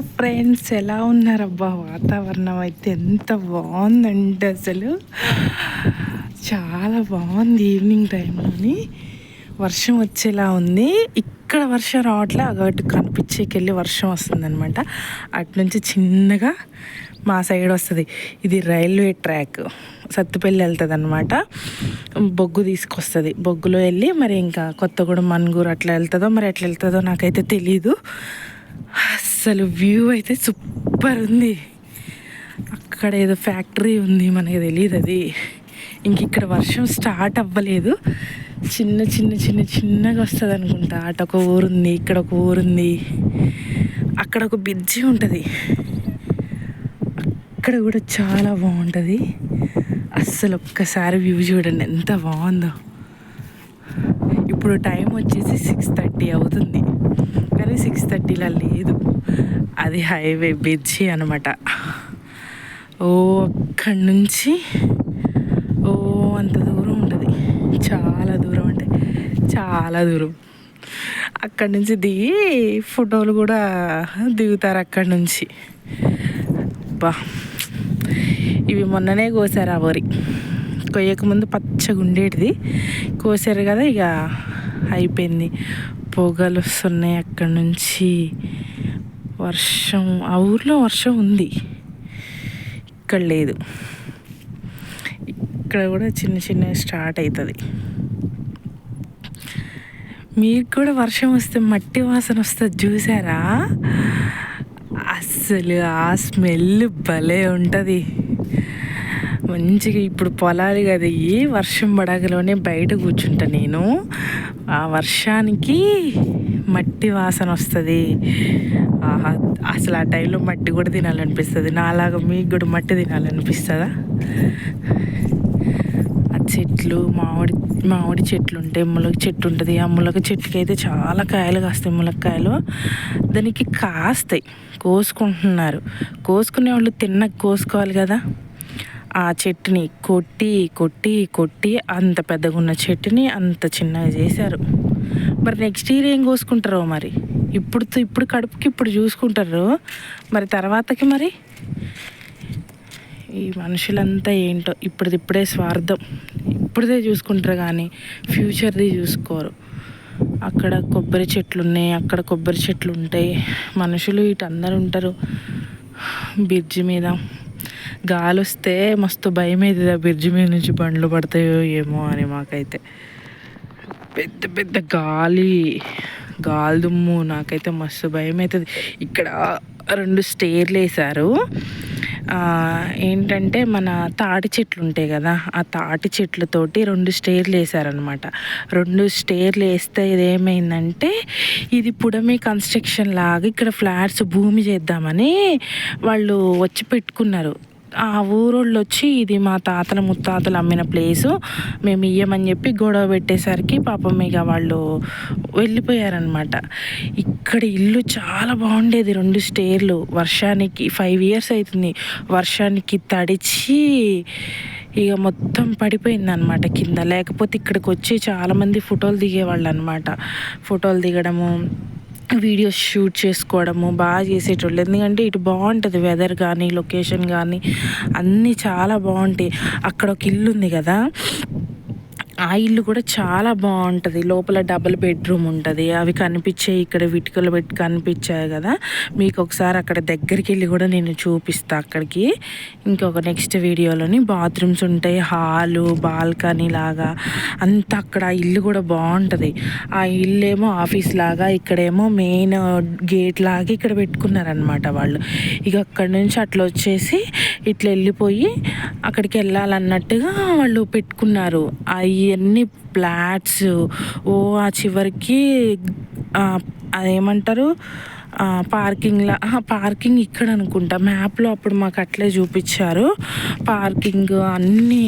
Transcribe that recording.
Friends ఎలా ఉన్నారబ్బా వాతావరణం అయితే ఎంత బాగుందంటే అసలు. చాలా బాగుంది ఈవినింగ్ టైంలోని. వర్షం వచ్చేలా ఉంది. ఇక్కడ వర్షం రావట్లే అటు కనిపించేకెళ్ళి వర్షం వస్తుందనమాట అటు నుంచి చిన్నగా మా సైడ్ వస్తుంది. ఇది రైల్వే ట్రాక్. సత్తుపల్లి వెళ్తుంది అనమాట బొగ్గు తీసుకొస్తుంది. బొగ్గులో వెళ్ళి మరి ఇంకా కొత్తగూడెం మన్గూరు అట్లా వెళ్తుందో మరి ఎట్లా వెళ్తుందో నాకైతే తెలీదు. అసలు వ్యూ అయితే సూపర్ ఉంది. అక్కడ ఏదో ఫ్యాక్టరీ ఉంది మనకి తెలియదు అది. ఇంక ఇక్కడ వర్షం స్టార్ట్ అవ్వలేదు. చిన్న చిన్న చిన్న చిన్నగా వస్తుంది అనుకుంటా. అటు ఒక ఊరుంది ఇక్కడ ఒక ఊరుంది అక్కడ ఒక బ్రిడ్జి ఉంటుంది. అక్కడ కూడా చాలా బాగుంటుంది. అస్సలు ఒక్కసారి వ్యూ చూడండి ఎంత బాగుందో. ఇప్పుడు టైం వచ్చేసి సిక్స్ థర్టీ అవుతుంది. సిక్స్ థర్టీలా లేదు. అది హైవే బ్రిడ్జి అనమాట ఓ అక్కడి నుంచి ఓ అంత దూరం ఉంటుంది. చాలా దూరం అంటే చాలా దూరం. అక్కడి నుంచి దిగి ఫోటోలు కూడా దిగుతారు అక్కడి నుంచి బా ఇవి మొన్ననే కోసారు ఆ వరి. కొయ్యకముందు పచ్చగా ఉండేటిది కోసారు కదా ఇక అయిపోయింది. పొగలు వస్తున్నాయి అక్కడి నుంచి. వర్షం ఆ ఊర్లో వర్షం ఉంది. ఇక్కడ లేదు. ఇక్కడ కూడా చిన్న చిన్న స్టార్ట్ అవుతుంది మీకు కూడా వర్షం వస్తే మట్టి వాసన వస్తుంది చూసారా? అస్సలు ఆ స్మెల్ భలే ఉంటుంది. మంచిగా ఇప్పుడు పొలాలు కదా ఈ వర్షం పడగలోనే బయట కూర్చుంటా నేను. ఆ వర్షానికి మట్టి వాసన వస్తుంది. ఆహా అసలు ఆ టైంలో మట్టి కూడా తినాలనిపిస్తుంది. నాలాగా మీకు కూడా మట్టి తినాలనిపిస్తుందా? ఆ చెట్లు మామిడి మామిడి చెట్లు ఉంటాయి ములగ చెట్టు ఉంటుంది. ఆ ములగ చెట్టుకి అయితే చాలా కాయలు కాస్తాయి. ములక్కాయలు దానికి కాస్తాయి. కోసుకుంటున్నారు. కోసుకునే వాళ్ళు తిన్న కోసుకోవాలి కదా. ఆ చెట్టుని కొట్టి కొట్టి కొట్టి అంత పెద్దగా ఉన్న చెట్టుని అంత చిన్నగా చేశారు. మరి నెక్స్ట్ ఇయర్ ఏం కోసుకుంటారో మరి? ఇప్పుడు ఇప్పుడు కడుపుకి ఇప్పుడు చూసుకుంటారు. మరి తర్వాతకి మరి? ఈ మనుషులంతా ఏంటో ఇప్పుడు ఇప్పుడే స్వార్థం. ఇప్పుడుదే చూసుకుంటారు కానీ ఫ్యూచర్ది చూసుకోరు. అక్కడ కొబ్బరి చెట్లు ఉన్నాయి అక్కడ కొబ్బరి చెట్లు ఉంటాయి మనుషులు ఇటు అందరు ఉంటారు. బ్రిడ్జి మీద గాలి వస్తే మస్తు భయం అవుతుంది ఆ బ్రిడ్జి మీద నుంచి బండ్లు పడతాయో ఏమో అని మాకైతే. పెద్ద పెద్ద గాలి గాలి దుమ్ము నాకైతే మస్తు భయం అవుతుంది ఇక్కడ రెండు స్టేర్లు వేశారు. ఏంటంటే మన తాటి చెట్లు ఉంటాయి కదా ఆ తాటి చెట్లతోటి రెండు స్టేర్లు వేసారనమాట రెండు స్టేర్లు వేస్తే ఇది ఏమైందంటే ఇది పుడమి కన్స్ట్రక్షన్ లాగా ఇక్కడ ఫ్లాట్స్ భూమి చేద్దామని వాళ్ళు వచ్చి పెట్టుకున్నారు. ఆ ఊరోళ్ళు వచ్చి ఇది మా తాతల ముత్తాతలు అమ్మిన ప్లేసు. మేము ఇయ్యమని చెప్పి గొడవ పెట్టేసరికి పాపం ఇక వాళ్ళు వెళ్ళిపోయారనమాట ఇక్కడ ఇల్లు చాలా బాగుండేది రెండు స్టేర్లు. వర్షానికి ఫైవ్ ఇయర్స్ అవుతుంది వర్షానికి తడిచి ఇక మొత్తం పడిపోయింది అనమాట కింద. లేకపోతే ఇక్కడికి వచ్చి చాలామంది ఫోటోలు దిగేవాళ్ళు అనమాట ఫోటోలు దిగడము వీడియోస్ షూట్ చేసుకోవడము బాగా చేసేటోళ్ళు. ఎందుకంటే ఇటు బాగుంటుంది వెదర్ కానీ లొకేషన్ కానీ అన్నీ చాలా బాగుంటాయి. అక్కడ ఒక ఇల్లు ఉంది కదా ఆ ఇల్లు కూడా చాలా బాగుంటుంది. లోపల డబుల్ బెడ్రూమ్ ఉంటుంది. అవి కనిపించాయి ఇక్కడ విటికలు పెట్టి కనిపించాయి కదా. మీకు ఒకసారి అక్కడ దగ్గరికి వెళ్ళి కూడా నేను చూపిస్తాను అక్కడికి. ఇంకొక నెక్స్ట్ వీడియోలోని బాత్రూమ్స్ ఉంటాయి. హాలు బాల్కనీ లాగా. అంత అక్కడ ఇల్లు కూడా బాగుంటుంది. ఆ ఇల్లు ఏమో ఆఫీస్ లాగా ఇక్కడేమో మెయిన్ గేట్ లాగా ఇక్కడ పెట్టుకున్నారనమాట వాళ్ళు. ఇక అక్కడ నుంచి అట్లా వచ్చేసి ఇట్లా వెళ్ళిపోయి అక్కడికి వెళ్ళాలన్నట్టుగా వాళ్ళు పెట్టుకున్నారు. అవి ఎన్ని ప్లాట్స్. ఓ ఆ చివరికి అదేమంటారు? పార్కింగ్లా పార్కింగ్ ఇక్కడ అనుకుంటా మ్యాప్లో అప్పుడు మాకు అట్లే చూపించారు. పార్కింగ్ అన్నీ